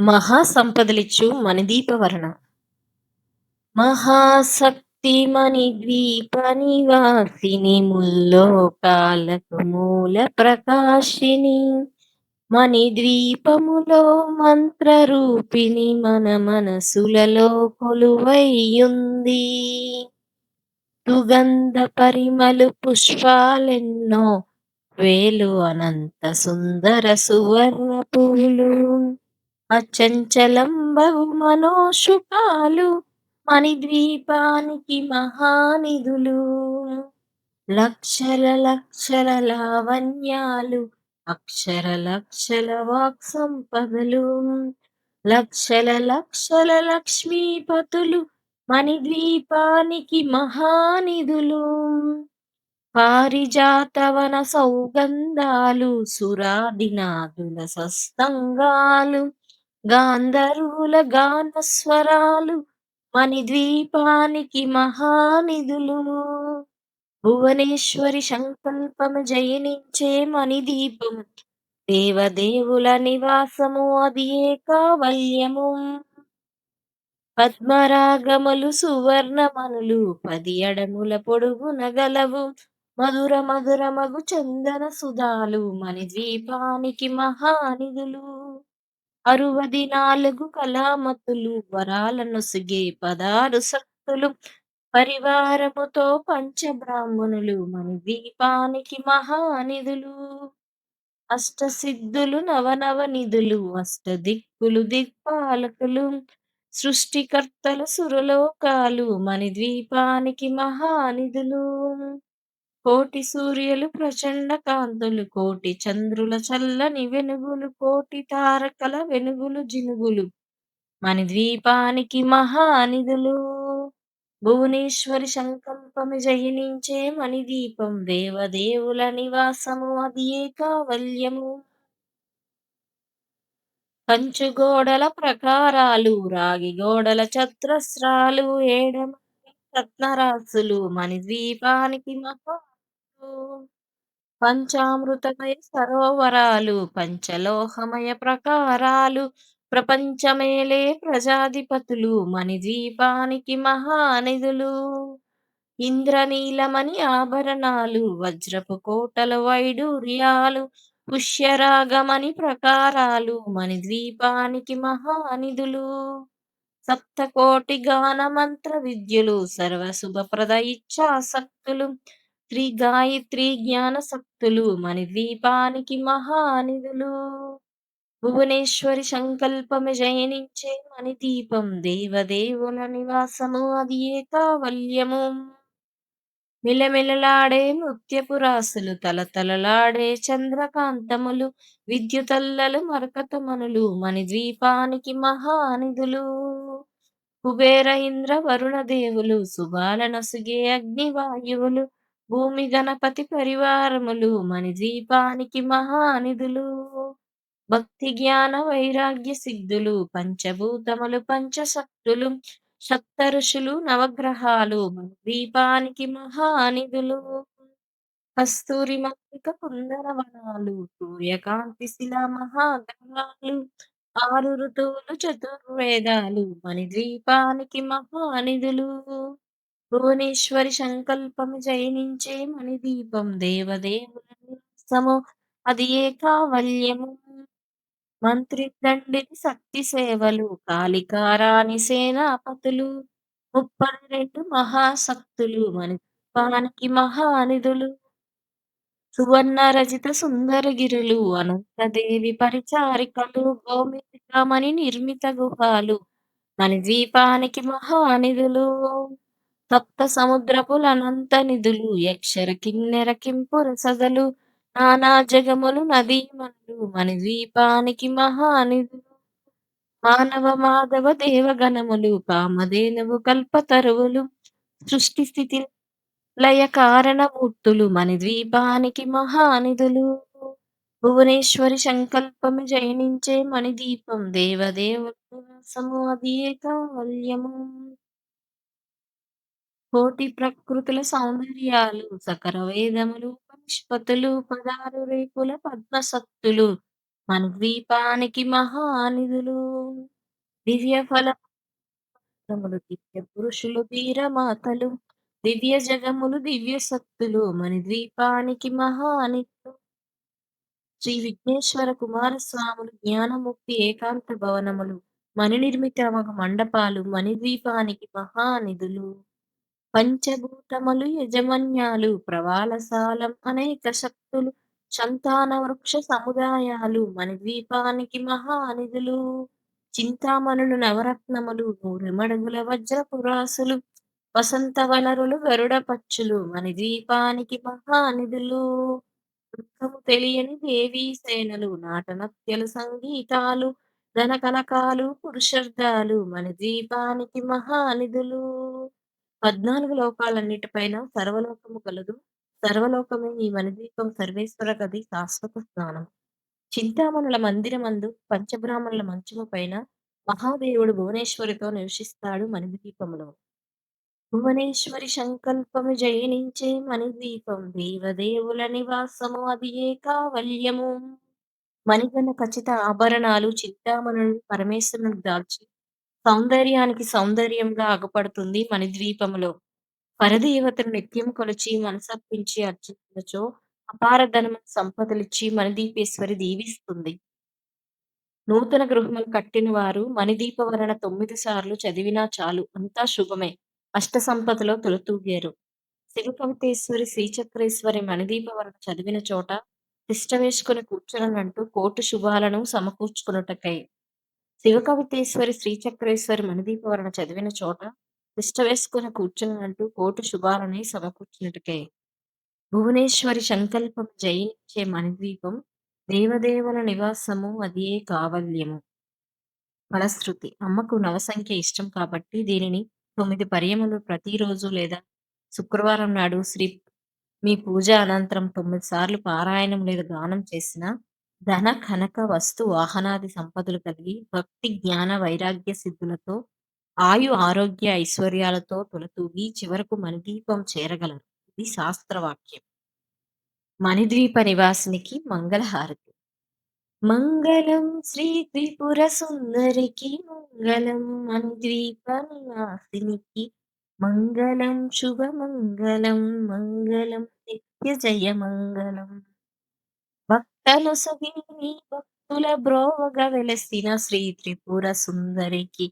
మహాసంపదలిచ్చు మణిదీపవర్ణ. మహాశక్తి మణిద్వీప నివాసిని ముల్లోకాలకు మూల ప్రకాశిని. మణిద్వీపములో మంత్రరూపిణి మన మనసులలో కొలువయ్యుంది సుగంధ పరిమలు పుష్పాలెన్నో వేలు అనంత సుందర సువర్ణ పూలు. అచంచలంబవు మనోషుకాలు మణిద్వీపానికి మహానిధులు. లక్షల లక్షల లావణ్యాలు అక్షర లక్షల వాక్ సంపదలు లక్షల లక్షల లక్ష్మీపతులు మణిద్వీపానికి మహానిధులు. పారిజాతవన సౌగంధాలు సురాదినాథుల సస్తంగాలు. గాంధర్వుల గానస్వరాలు మణిద్వీపానికి మహానిధులు. భువనేశ్వరి సంకల్పము జయనించే మణిదీపం దేవదేవుల నివాసము అది ఏ కావల్యము పద్మరాగములు సువర్ణమనులు పది అడముల పొడుగున గలవు. మధుర మధురమగు చందన సుధాలు మణిద్వీపానికి మహానిధులు. అరువది నాలుగు కళామతులు వరాలను సిగే పదారు శక్తులు పరివారముతో పంచబ్రాహ్మణులు మణిద్వీపానికి మహానిధులు అష్టసిద్ధులు నవనవ నిధులు అష్ట అష్టదిక్కులు దిక్పాలకులు సృష్టికర్తలు సురలోకాలు మన ద్వీపానికి మహానిధులు. కోటి సూర్యులు ప్రచండ కాంతులు కోటి చంద్రుల చల్లని వెనుగులు కోటి తారకల వెనుగులు జినుగులు. మణిద్వీపానికి మహానిధులు భువనేశ్వరి సంకల్పము జయనించే మణిదీపం దేవదేవుల నివాసము అది ఏకావల్యము. కావల్యము ప్రకారాలు రాగి గోడల చతురస్రాలు ఏడమ రత్నరాసులు మణిద్వీపానికి మహా పంచామృతమయ సరోవరాలు పంచలోహమయ ప్రకారాలు ప్రపంచమేలే ప్రజాధిపతులు మణిద్వీపానికి మహానిధులు. ఇంద్రనీలమణి ఆభరణాలు వజ్రపు కోటల వైడూర్యాలు పుష్యరాగమణి ప్రకారాలు మణిద్వీపానికి మహానిధులు. సప్తకోటి గాన మంత్ర విద్యులు సర్వశుభప్రద ఇచ్ఛాశక్తులు శ్రీ గాయత్రి జ్ఞాన శక్తులు మణిద్వీపానికి మహానిధులు. భువనేశ్వరి సంకల్పము జయనించే మణి దీపం దేవదేవుల నివాసము అది ఏకావల్యము. మిలమిలలాడే నృత్యపురాసులు తలతలలాడే చంద్రకాంతములు విద్యుతల్లలు మరకతమనులు మణిద్వీపానికి మహానిధులు. కుబేర ఇంద్ర వరుణ దేవులు సుబాల నసుగే అగ్నివాయువులు భూమి గణపతి పరివారములు మణిద్వీపానికి మహానిధులు. భక్తి జ్ఞాన వైరాగ్య సిద్ధులు పంచభూతములు పంచశక్తులు సప్త ఋషులు నవగ్రహాలు దీపానికి మహానిధులు. కస్తూరి మల్లిక కుందరవనాలు సూర్యకాంతి శిలా మహాగ్రహాలు ఆరు ఋతువులు చతుర్వేదాలు మణిద్వీపానికి మహానిధులు. భువనేశ్వరి సంకల్పము జయనించే మణిదీపం దేవదేవుల నివాసము అది ఏ కావల్యము? మంత్రిదండిని శక్తి సేవలు కాళికారాణి సేనాపతులు ముప్పై రెండు మహాశక్తులు మణిపానికి మహానిధులు సువర్ణ రజిత సుందరగిరులు అనంతదేవి పరిచారికలు గోమితికమణి నిర్మిత గుహాలు మణిద్వీపానికి మహానిధులు. సప్త సముద్రపుల అనంత నిధులు యక్షర కిన్నెర కింపుర సదలు నానా జగములు నదీమణులు మణిద్వీపానికి మహానిధులు మానవ మాధవ దేవగణములు కామధేనువు కల్పతరువులు సృష్టి స్థితి లయ కారణమూర్తులు మణిద్వీపానికి మహానిధులు. భువనేశ్వరి సంకల్పము జయనించే మణిదీపం దేవదేవ అది ఏ కావల్యము కోటి ప్రకృతుల సౌందర్యాలు సకర వేదములు నిష్పతులు పదారు రేపుల పద్మసక్తులు మన ద్వీపానికి మహానిధులు. దివ్య ఫలములు దివ్య పురుషులు వీరమాతలు. దివ్య జగములు దివ్య సత్తులు మన ద్వీపానికి మహానిధులు. శ్రీ విఘ్నేశ్వర కుమారస్వాములు జ్ఞానముక్తి ఏకాంత భవనములు మణి మణినిర్మితమగు మండపాలు మణిద్వీపానికి మహానిధులు. పంచభూతములు యజమాన్యాలు ప్రవాళసాలం అనేక శక్తులు సంతాన వృక్ష సముదాయాలు మన ద్వీపానికి మహానిధులు. చింతామణులు నవరత్నములు నూరిమడుగుల వజ్రపురాసులు వసంత వనరులు గరుడ పచ్చులు మణిద్వీపానికి మహానిధులు. దుఃఖము తెలియని దేవీ సేనలు నాటనత్యలు సంగీతాలు ధన కనకాలు పురుషార్థాలు మణిద్వీపానికి మహానిధులు. పద్నాలుగు లోకాలన్నిటిపైన సర్వలోకము కలదు. సర్వలోకమే ఈ మణిద్వీపం సర్వేశ్వర గది శాశ్వత స్నానం. చింతామణుల మందిరమందు పంచబ్రాహ్మణుల మంచము పైన మహాదేవుడు భువనేశ్వరితో నివసిస్తాడు మణిద్వీపములో. భువనేశ్వరి సంకల్పము జయనించే మణిద్వీపం దేవదేవుల నివాసము అది ఏ కావల్యము. మణిగణ ఖచ్చిత ఆభరణాలు చింతామణులు పరమేశ్వరునికి దాల్చి సౌందర్యానికి సౌందర్యంగా అగపడుతుంది మణిద్వీపములో. పరదేవతను నిత్యం కొలిచి మనసర్పించి అర్చించినచో అపార ధనమును సంపదలిచ్చి మణిదీపేశ్వరి దీవిస్తుంది. నూతన గృహములు కట్టిన వారు మణిదీప వలన తొమ్మిది సార్లు చదివినా చాలు అంతా శుభమే. అష్ట సంపదలో తులతూగారు. శివకవితేశ్వరి శ్రీచక్రేశ్వరి మణిదీప వలన చదివిన చోట తిష్ట వేసుకుని కూర్చుననంటూ కోటి శుభాలను సమకూర్చుకొనుటకై. శివకవితేశ్వరి శ్రీచక్రేశ్వరి మణిదీపవరణ చదివిన చోట తిష్ట వేసుకుని కూర్చుననంటూ కోటి శుభాలని సమకూర్చున్నట్టుకే భువనేశ్వరి సంకల్పం జయించే మణిద్వీపం దేవదేవుల నివాసము అది ఏ కావల్యము. ఫలశ్రుతి అమ్మకు నవసంఖ్య ఇష్టం కాబట్టి దీనిని తొమ్మిది పర్యములు ప్రతిరోజు లేదా శుక్రవారం నాడు శ్రీ మీ పూజ అనంతరం తొమ్మిది సార్లు పారాయణం లేదా గానం చేసినా ధన కనక వస్తు వాహనాది సంపదలు కలిగి భక్తి జ్ఞాన వైరాగ్య సిద్ధులతో ఆయు ఆరోగ్య ఐశ్వర్యాలతో తులతూగి చివరకు మణిదీపం చేరగలరు. ఇది శాస్త్రవాక్యం. మణిద్వీప నివాసినికి మంగళహారతి. మంగళం శ్రీ త్రిపుర సుందరికి మంగళం మణిద్వీప నివాసినికి మంగళం శుభమంగళం మంగళం నిత్య జయ మంగళం. భక్తలొసగి భక్తుల బ్రోవగ వెలసిన శ్రీ త్రిపుర సుందరికి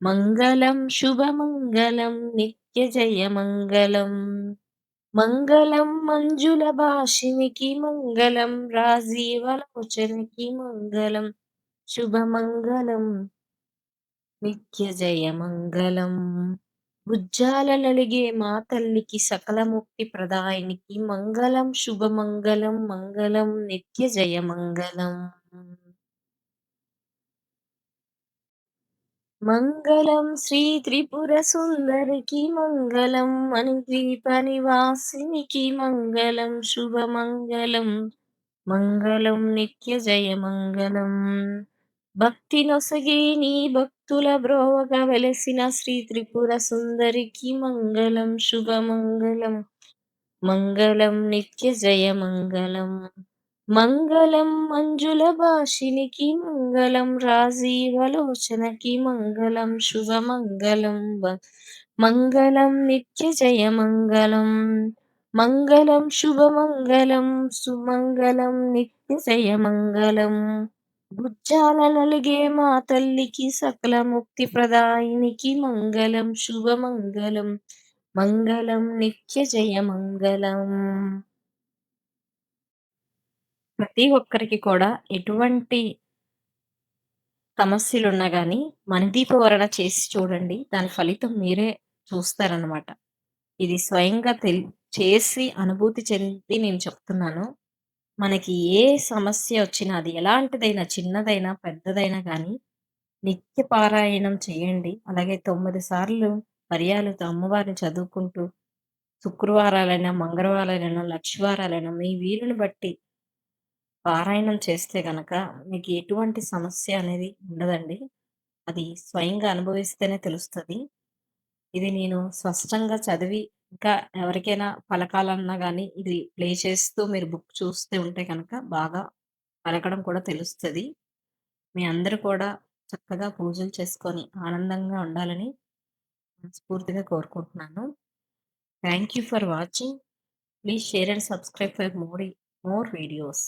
మంగళం శుభమంగళం నిత్య జయ మంగళం. మంగళం మంజుల భాషినికి మంగళం రాజీవలోచనకి మంగళం శుభమంగళం నిత్య జయ మంగళం. బుజ్జాల మా తల్లికి సకల ముక్తి ప్రదాయినికి మంగళం శుభమంగళం మంగళం నిత్య జయ మంగళం. మంగళం శ్రీ త్రిపుర సుందరికి మంగళం మణిద్వీప నివాసినికి మంగళం శుభమంగళం మంగళం నిత్య జయ మంగళం. భక్తి నొసగి నీ భక్తుల బ్రోవగా వెలసిన శ్రీ త్రిపుర సుందరికి మంగళం శుభమంగళం మంగళం నిత్య జయ మంగళం. మంగళం మంజుల భాషినికి మంగళం రాజీవలోచనకి మంగళం శుభమంగళం మంగళం నిత్య జయ మంగళం. మంగళం శుభమంగళం సుమంగళం నిత్య జయ మంగళం. గుజ్జాలలిగే మా తల్లికి సకల ముక్తి ప్రదాయినికి మంగళం శుభమంగళం మంగళం నిత్య జయ మంగళం. ప్రతి ఒక్కరికి కూడా ఎటువంటి సమస్యలున్నా కానీ మణిదీపవరణ చేసి చూడండి. దాని ఫలితం మీరే చూస్తారనమాట. ఇది స్వయంగా తెల్ చేసి అనుభూతి చెంది నేను చెప్తున్నాను. మనకి ఏ సమస్య వచ్చినా అది ఎలాంటిదైనా చిన్నదైనా, పెద్దదైనా కానీ నిత్య పారాయణం చేయండి. అలాగే తొమ్మిది సార్లు పర్యాలు అమ్మవారిని చదువుకుంటూ శుక్రవారాలైనా, మంగళవారాలైనా, లక్షవారాలైనా మీ వీలుని బట్టి పారాయణం చేస్తే గనక మీకు ఎటువంటి సమస్య అనేది ఉండదండి. అది స్వయంగా అనుభవిస్తేనే తెలుస్తుంది ఇది నేను స్పష్టంగా చదివి ఇంకా ఎవరికైనా పలకాలన్నా గానీ ఇది ప్లే చేస్తూ మీరు బుక్ చూస్తే ఉంటే గనక బాగా పలకడం కూడా తెలుస్తది. మీ అందరూ కూడా చక్కగా పూజలు చేసుకొని ఆనందంగా ఉండాలని మనస్ఫూర్తిగా కోరుకుంటున్నాను. Thank you for watching. Please share and subscribe for more more videos.